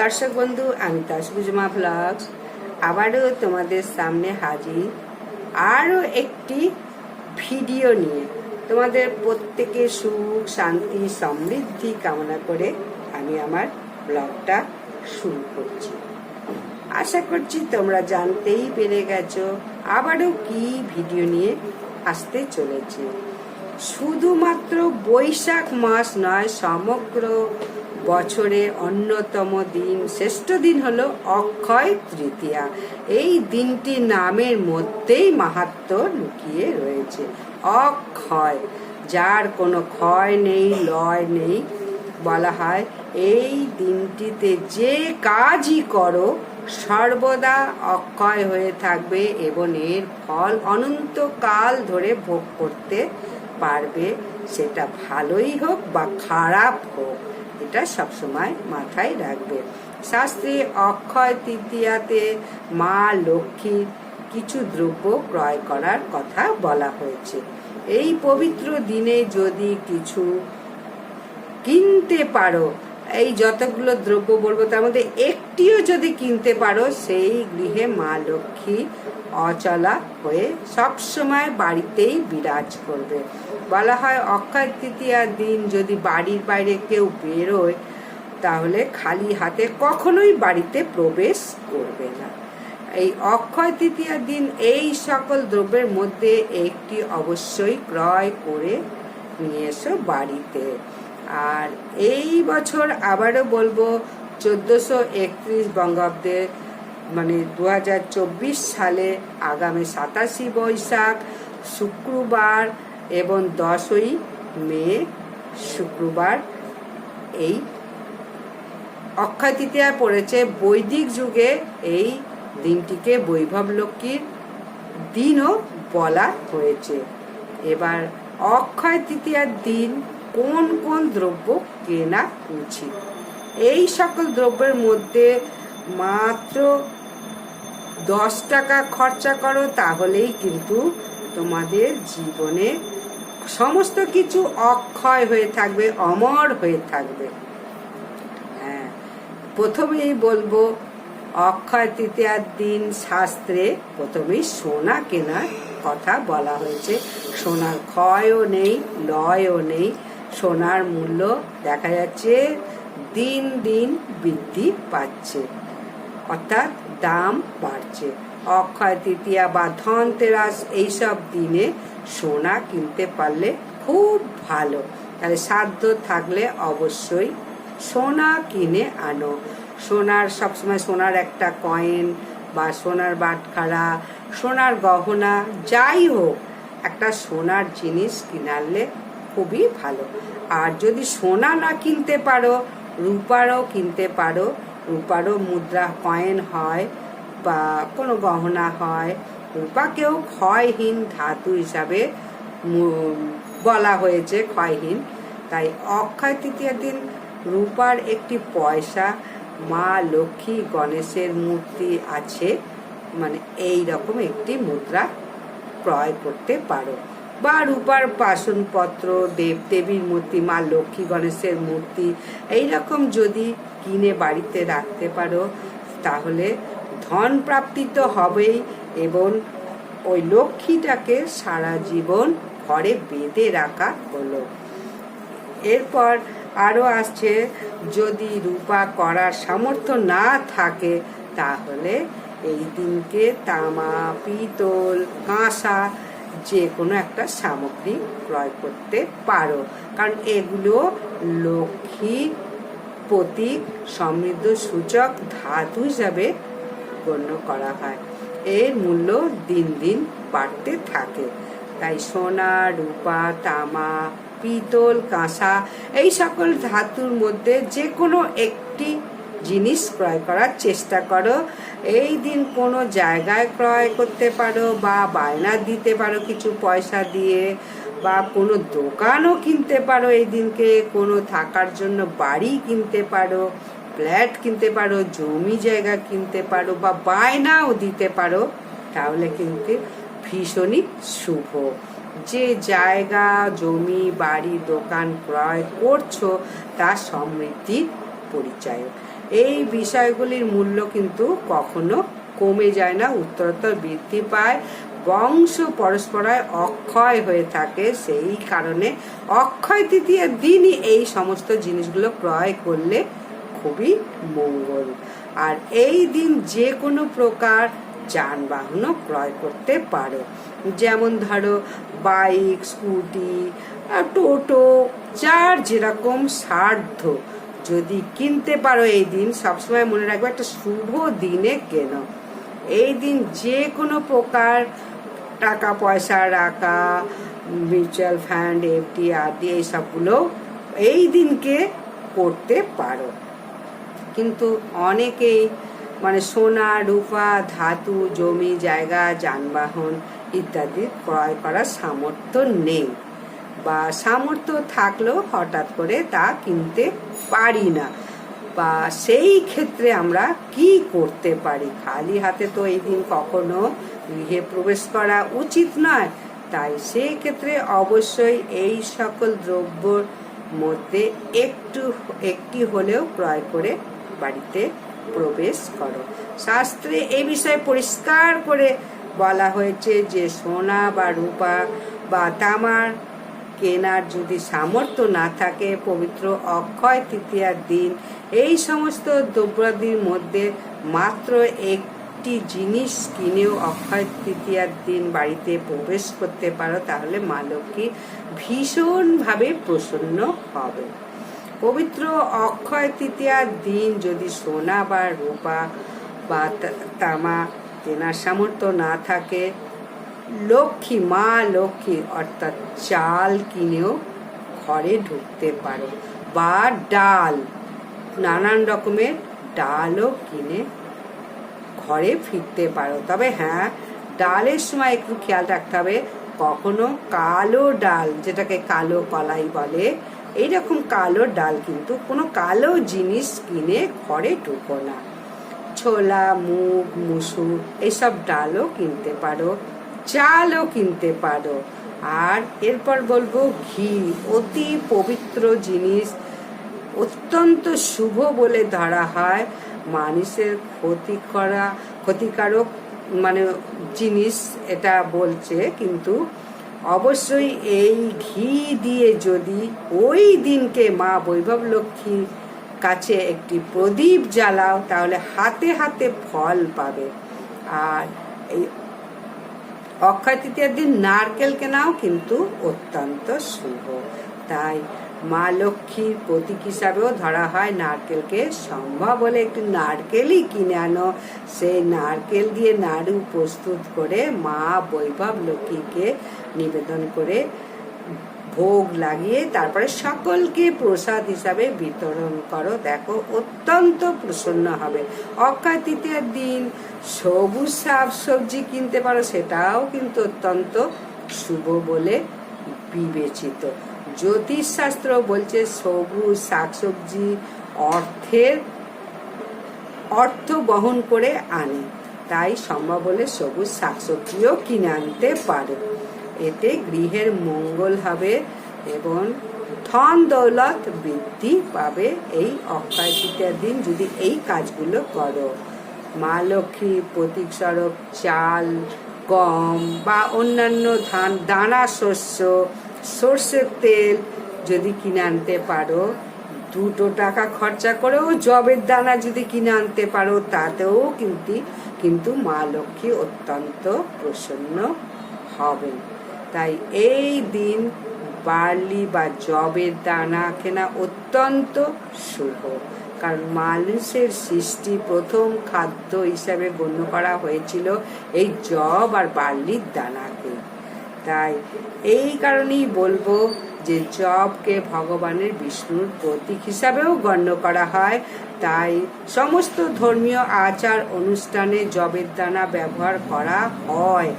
দর্শক বন্ধু, আমি তাসবুজমা ব্লগস আবারও তোমাদের সামনে হাজির। আরও একটি ভিডিও নিয়ে তোমাদের প্রত্যেকের সুখ, শান্তি, সমৃদ্ধি কামনা করে আমি আমার ব্লগটা শুরু করছি। আশা করছি তোমরা জানতেই পেরে গেছো, আবারও কি ভিডিও নিয়ে আসতে চলেছে। শুধুমাত্র বৈশাখ মাস নয়, সমগ্র বছরের অন্যতম দিন। শ্রেষ্ঠ দিন হলো অক্ষয় তৃতীয়া। এই দিনটি নামের মধ্যেই মাহাত্ম লুকিয়ে রয়েছে। অক্ষয়, যার কোনো ক্ষয় নেই, লয় নেই বলা হয়। এই দিনটিতে যে কাজই করো, সর্বদা অক্ষয় হয়ে থাকবে এবং এর ফল অনন্তকাল ধরে ভোগ করতে পারবে। সেটা ভালোই হোক বা খারাপ হোক। এটা সবসময় মাথায় রাখবে। শাস্ত্রে অক্ষয় তৃতীয়াতে মা লক্ষ্মীর কিছু দ্রব্য ক্রয় করার কথা বলা হয়েছে। এই পবিত্র দিনে যদি কিছু কিনতে পারো এই যতগুলো দ্রব্য বলব, তার মধ্যে একটিও যদি কিনতে পারো, সেই গৃহে মা লক্ষ্মী অচলা হয়ে সবসময় বাড়িতেই বিরাজ করবে। বলা হয় অক্ষয় তৃতীয়ার দিন যদি বাড়ির বাইরে কেউ বেরোয়, তাহলে খালি হাতে কখনোই বাড়িতে প্রবেশ করবে না। এই অক্ষয় তৃতীয়ার দিন এই সকল দ্রব্যের মধ্যে একটি অবশ্যই ক্রয় করে নিয়ে এসো বাড়িতে। আর এই বছর আবারও বলব চোদ্দোশো একত্রিশ বঙ্গাব্দে মানে দু হাজার চব্বিশ সালে আগামী সাতাশি বৈশাখ শুক্রবার এবং দশই মে শুক্রবার এই অক্ষয় পড়েছে। বৈদিক যুগে এই দিনটিকে বৈভব লক্ষ্মীর দিনও বলা হয়েছে। এবার অক্ষয় তৃতীয়ার দিন কোন কোন দ্রব্য কেনা উচিত? এই সকল দ্রব্যের মধ্যে মাত্র দশ টাকা খরচা করো, তাহলেই কিন্তু তোমাদের জীবনে সমস্ত কিছু অক্ষয় হয়ে থাকবে, অমর হয়ে থাকবে। হ্যাঁ প্রথমেই বলব, অক্ষয় তৃতীয়ার দিন শাস্ত্রে প্রথমেই সোনা কেনার কথা বলা হয়েছে। সোনার ক্ষয়ও নেই, লয়ও নেই। সোনার মূল্য দেখা যাচ্ছে, দিন দিন বৃদ্ধি পাচ্ছে, অর্থাৎ দাম বাড়ছে। অক্ষয় তৃতীয়া বা ধনতেরাস এইসব দিনে সোনা কিনতে পারলে খুব ভালো। তাহলে সাধ্য থাকলে অবশ্যই সোনা কিনে আনো। সোনার, সবসময় সোনার একটা কয়েন বা সোনার বাটখারা, সোনার গহনা, যাই হোক, একটা সোনার জিনিস কিনালে খুবই ভালো। আর যদি সোনা না কিনতে পারো, রূপারও কিনতে পারো, রূপারও মুদ্রা কয়েন হয় বা কোনো গহনা হয় রূপাকেও ক্ষয়হীন ধাতু হিসাবে বলা হয়েছে ক্ষয়হীন। তাই অক্ষয় তৃতীয় দিন রূপার একটি পয়সা মা লক্ষ্মী গণেশের মূর্তি আছে মানে এই রকম একটি মুদ্রা ক্রয় করতে পারো। বা রূপার বাসনপত্র দেব দেবীর মূর্তি, মা লক্ষ্মী গণেশের মূর্তি এই রকম যদি কিনে বাড়িতে রাখতে পারো, তাহলে ধন প্রাপ্তি তো হবেই এবং ওই লক্ষ্মীটাকে সারা জীবন ঘরে বেঁধে রাখা হলো। এরপর আরও আসছে, যদি রূপা করার সামর্থ্য না থাকে, তাহলে এই দিনকে তামা পিতল কাঁসা যে কোনো একটা সামগ্রী ক্রয় করতে পারো। কারণ এগুলো লক্ষ্মীর প্রতীক সমৃদ্ধ সূচক ধাতু হিসাবে গণ্য করা হয়। এর মূল্য দিন দিন বাড়তে থাকে। তাই সোনা, রূপা, তামা, পিতল, কাঁসা এই সকল ধাতুর মধ্যে যে কোনো একটি জিনিস ক্রয় করার চেষ্টা করো। এই দিন কোনো জায়গায় ক্রয় করতে পারো বা বায়না দিতে পারো কিছু পয়সা দিয়ে বা কোনো দোকানও কিনতে পারো এই দিনকে, কোনো থাকার জন্য বাড়ি কিনতে পারো, ফ্ল্যাট কিনতে পারো, জমি জায়গা কিনতে পারো বা বায়নাও দিতে পারো, তাহলে কিন্তু ভীষণই শুভ। যে জায়গা, জমি, বাড়ি, দোকান ক্রয় করছ, তা সমৃদ্ধির পরিচয়। এই বিষয়গুলির মূল্য কিন্তু কখনো কমে যায় না। উত্তরোত্তর বৃদ্ধি পায়, বংশ পরস্পরায় অক্ষয় হয়ে থাকে। সেই কারণে অক্ষয় তৃতীয়ার দিনই এই সমস্ত জিনিসগুলো ক্রয় করলে খুবই মঙ্গল। আর এই দিন যে কোনো প্রকার যানবাহনও ক্রয় করতে পারো। যেমন ধরো, বাইক, স্কুটি টোটো, যার যেরকম সাধ্য। যদি কিনতে পারো এই দিন, সবসময় মনে রাখবে একটা শুভ দিনে কেন। এই দিন যে কোনো প্রকার টাকা, পয়সা রাখা, মিউচুয়াল ফান্ড এফডি আরডি এইসবগুলো এই দিনকে করতে পারো। কিন্তু অনেকেই মানে সোনা, রূপা, ধাতু, জমি, জায়গা, যানবাহন ইত্যাদি ক্রয় করার সামর্থ্য নেই। বা সামর্থ্য থাকলেও হঠাৎ করে তা কিনতে পারি না। বা সেই ক্ষেত্রে আমরা কি করতে পারি? খালি হাতে তো এই দিন কখনো গৃহে প্রবেশ করা উচিত নয়। তাই সেই ক্ষেত্রে অবশ্যই এই সকল দ্রব্যর মধ্যে একটু, একটি হলেও ক্রয় করে বাড়িতে প্রবেশ করো। শাস্ত্রে এই বিষয়ে পরিষ্কার করে বলা হয়েছে যে সোনা বা রূপা বা তামার কেনার যদি সামর্থ্য না থাকে, পবিত্র অক্ষয় তৃতীয়ার দিন, এই সমস্ত দ্রব্যাদির মধ্যে মাত্র একটি জিনিস কিনেও অক্ষয় তৃতীয়ার দিন বাড়িতে প্রবেশ করতে পারো, তাহলে মা লক্ষ্মী ভীষণভাবে প্রসন্ন হবে। পবিত্র অক্ষয় তৃতীয়ার দিন যদি সোনা বা রূপা বা তামা কেনার সামর্থ্য না থাকে লক্ষ্মী, মা লক্ষ্মী, অর্থাৎ চাল কিনেও ঘরে ঢুকতে পারো বা ডাল, নানান রকমের ডালও কিনে ঘরে ফিরতে পারো। তবে হ্যাঁ ডালের সময় একটু খেয়াল রাখতে হবে, কখনো কালো ডাল, যেটাকে কালো কলাই বলে, এইরকম কালো ডাল কিন্তু কোনো কালো জিনিস কিনে ঘরে ঢুকো না। ছোলা, মুগ, মুসুর এইসব ডালও কিনতে পারো। চালও কিনতে পারো। আর এরপর বলব ঘি, অতি পবিত্র জিনিস। অত্যন্ত শুভ বলে ধরা হয় মানুষের ক্ষতি করা, ক্ষতিকারক মানে জিনিস এটা বলছে। কিন্তু অবশ্যই এই ঘি দিয়ে যদি ওই দিনকে মা বৈভব লক্ষ্মীর কাছে একটি প্রদীপ জ্বালাও, তাহলে হাতে হাতে ফল পাবে। আর এই অক্ষয় তৃতীয়ার দিন নারকেল কেনাও কিন্তু অত্যন্ত শুভ। তাই মা লক্ষ্মীর প্রতীক হিসাবেও ধরা হয় নারকেলকে। সম্ভব হলে একটু নারকেলই কিনে আনো। সেই নারকেল দিয়ে নাড়ু প্রস্তুত করে মা বৈভব লক্ষ্মীকে নিবেদন করে ভোগ লাগিয়ে তারপরে সকলকে প্রসাদ হিসাবে বিতরণ করো। দেখো, অত্যন্ত প্রসন্ন হবে। অক্ষয় তৃতীয়ার দিন সবুজ শাক সবজি কিনতে পারো, সেটাও কিন্তু অত্যন্ত শুভ বলে বিবেচিত। জ্যোতিষশাস্ত্র বলছে, সবুজ শাকসবজি অর্থের অর্থ বহন করে আনে। তাই সম্ভব হলে সবুজ শাকসবজিও কিনে আনতে পারে। এতে গৃহের মঙ্গল হবে এবং ধন দৌলত বৃদ্ধি পাবে এই অক্ষয় দিন যদি এই কাজগুলো করো। মা লক্ষ্মী, প্রতীক স্বরূপ, চাল, গম বা অন্যান্য ধান, দানা, শস্য, সর্ষের তেল যদি কিনে আনতে পারো, দুটো টাকা খরচা করেও জবের দানা যদি কিনে আনতে পারো, তাতেও কিন্তু কিন্তু মা লক্ষ্মী অত্যন্ত প্রসন্ন হবেন। তাই এই দিন বার্লি বা জবের দানা কেনা অত্যন্ত শুভ। কারণ মানুষের সৃষ্টি প্রথম খাদ্য হিসাবে গণ্য করা হয়েছিল এই জব আর বার্লির দানাকে। তাই এই কারণেই বলব যে জবকে ভগবানের বিষ্ণুর প্রতীক হিসাবেও গণ্য করা হয়। তাই সমস্ত ধর্মীয় আচার অনুষ্ঠানে জবের দানা ব্যবহার করা হয়।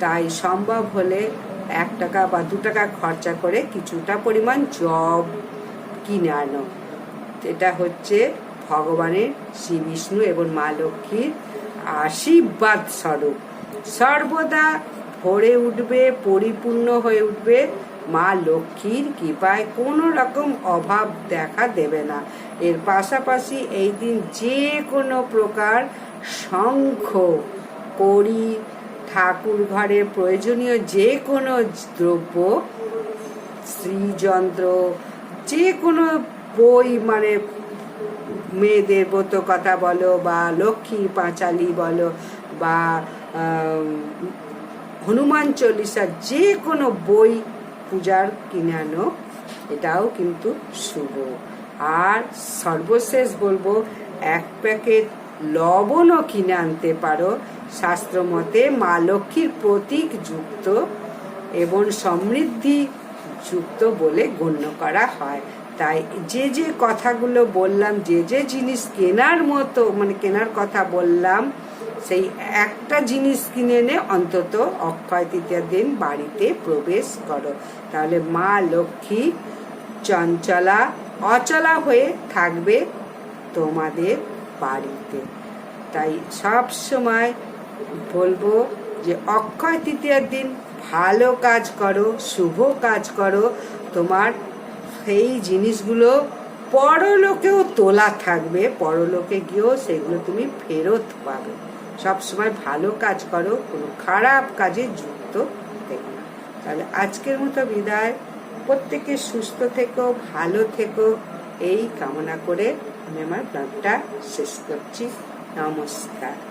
তাই সম্ভব হলে এক টাকা বা দু টাকা খরচা করে কিছুটা পরিমাণ জব কিনে আনো। এটা হচ্ছে ভগবানের শ্রী বিষ্ণু এবং মা লক্ষ্মীর আশীর্বাদ স্বরূপ। সর্বদা ভরে উঠবে, পরিপূর্ণ হয়ে উঠবে। মা লক্ষ্মীর কৃপায় কোনো রকম অভাব দেখা দেবে না। এর পাশাপাশি এই দিন যে কোনো প্রকার শঙ্খ, কড়ি ঠাকুর ঘরে প্রয়োজনীয় যে কোনো দ্রব্য, শ্রীযন্ত্র, যে কোনো বই মানে মেয়েদের ব্রত কথা বলো বা লক্ষ্মী পাঁচালি বলো বা হনুমান চল্লিশা, যে কোনো বই পূজার কিনে আনো, এটাও কিন্তু শুভ। আর সর্বশেষ বলব, এক প্যাকেট লবণও কিনে আনতে পারো। শাস্ত্র মতে মা লক্ষ্মীর প্রতীক যুক্ত এবং সমৃদ্ধি যুক্ত বলে গণ্য করা হয়। তাই যে যে কথাগুলো বললাম, যে যে জিনিস কেনার মতো মানে কেনার কথা বললাম, সেই একটা জিনিস কিনে এনে অন্তত অক্ষয় তৃতীয় দিন বাড়িতে প্রবেশ করো। তাহলে মা লক্ষ্মী চঞ্চলা, অচলা হয়ে থাকবে তোমাদের বাড়িতে। তাই সব সময় বলব যে অক্ষয় তৃতীয়ার দিন ভালো কাজ করো, শুভ কাজ করো। তোমার সেই জিনিসগুলো পরলোকেও তোলা থাকবে, পরলোকে গিয়েও সেগুলো তুমি ফেরত পাবে। সবসময় ভালো কাজ করো, কোনো খারাপ কাজে যুক্ত থেকো না। তাহলে আজকের মতো বিদায়। প্রত্যেকে সুস্থ থেকো, ভালো থেকো। এই কামনা করে আমি আমার ব্লগটা শেষ করছি। নমস্কার।